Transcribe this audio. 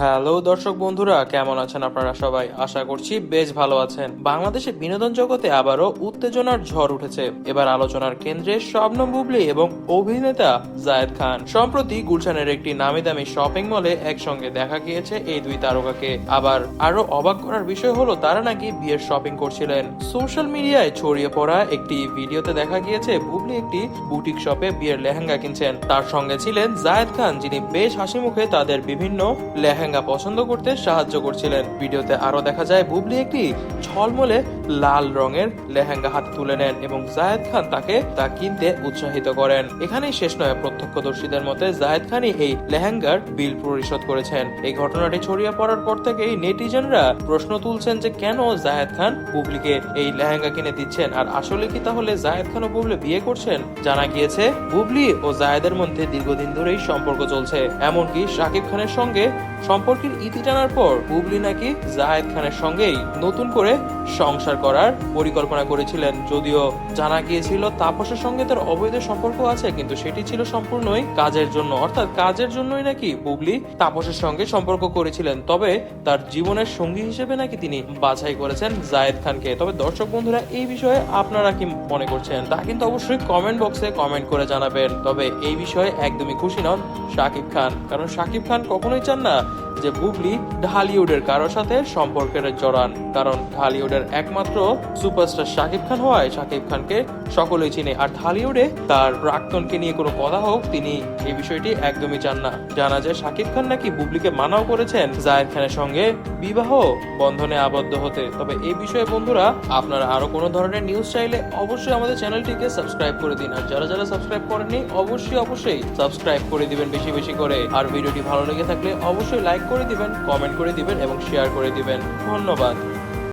Hello দর্শক বন্ধুরা, কেমন আছেন আপনারা সবাই? আশা করছি বেশ ভালো আছেন। বাংলাদেশে বিনোদন জগতে আবারও উত্তেজনার ঝড় উঠেছে। এবার আলোচনার কেন্দ্রে শবনম বুবলি এবং অভিনেতা জায়েদ খান। সম্প্রতি গুলশানের একটি নামি দামি শপিং মলে একসঙ্গে দেখা গিয়েছে এই দুই তারকাকে। আবার আরও অবাক করার বিষয় হলো, তারা নাকি বিয়ের শপিং করছিলেন। সোশ্যাল মিডিয়ায় ছড়িয়ে পড়া একটি ভিডিওতে দেখা গিয়েছে, বুবলি একটি বুটিক শপে বিয়ের লেহেঙ্গা কিনছেন। তার সঙ্গে ছিলেন জায়েদ খান, যিনি বেশ হাসি মুখে তাদের বিভিন্ন লেহেঙ্গা পছন্দ করতে সাহায্য করছিলেন। ভিডিওতে আরও দেখা যায়, বুবলি একটি ঝলমলে লাল রঙের লেহেঙ্গা হাতে তুলে নেন এবং জায়েদ খান তাকে তা কিনতে উৎসাহিত করেন। এখানেই শেষ নয়, প্রত্যক্ষদর্শীদের মতে জায়েদ খানই এই লেহেঙ্গার বিল পরিশোধ করেছেন। এই ঘটনাটি ছড়িয়ে পড়ার পর থেকেই নেটিজেনরা প্রশ্ন তুলছেন যে কেন জায়েদ খান বুবলিকে এই লেহেঙ্গা কিনে দিচ্ছেন? আর আসলে কি তাহলে জায়েদ খান ও বুবলি বিয়ে করছেন? জানা গিয়েছে, বুবলি ও জায়েদের মধ্যে দীর্ঘদিন ধরেই সম্পর্ক চলছে। এমনকি শাকিব খানের সঙ্গে সম্পর্কের ইতি টানার পর বুবলি নাকি জায়েদ খানের সঙ্গেই নতুন করে সংসার করার পরিকল্পনা করেছিলেন। যদিও জানা গিয়েছিল তাপসের সঙ্গে তার অবৈধ সম্পর্ক আছে, কিন্তু সেটি ছিল সম্পূর্ণই কাজের জন্য। অর্থাৎ কাজের জন্যই নাকি বুবলি তাপসের সঙ্গে সম্পর্ক করেছিলেন, তবে তার জীবনের সঙ্গী হিসেবে নাকি তিনি বাছাই করেছেন জায়েদ খানকে। তবে দর্শক বন্ধুরা, এই বিষয়ে আপনারা কি মনে করছেন? তা কিন্তু অবশ্যই কমেন্ট বক্সে কমেন্ট করে জানাবেন। তবে এই বিষয়ে একদমই খুশি নন শাকিব খান, কারণ শাকিব খান কখনোই চান না যে বুবলি ঢালিউডের কারোর সাথে সম্পর্কের জড়ান। কারণ ঢালিউডের একমাত্র সুপারস্টার শাকিব খান হওয়ায় শাকিব খানকে সকলেই চিনে। আর ঢালিউডে তার প্রাক্তনকে নিয়ে কোনো কথা হোক, তিনি এই বিষয়টি একদমই চান না। জানা যায় শাকিব খান নাকি বুবলিকে মানাও করেছেন জায়েদ খানের সঙ্গে বিবাহ বন্ধনে আবদ্ধ হতে। তবে এই বিষয়ে বন্ধুরা, আপনারা আরও কোনো ধরনের নিউজ চাইলে অবশ্যই আমাদের চ্যানেলটিকে সাবস্ক্রাইব করে দিন। আর যারা যারা সাবস্ক্রাইব করেননি, অবশ্যই অবশ্যই সাবস্ক্রাইব করে দিবেন বেশি বেশি করে। আর ভিডিওটি ভালো লেগে থাকলে অবশ্যই লাইক করে দিবেন কমেন্ট করে দিবেন এবং শেয়ার করে দিবেন। ধন্যবাদ।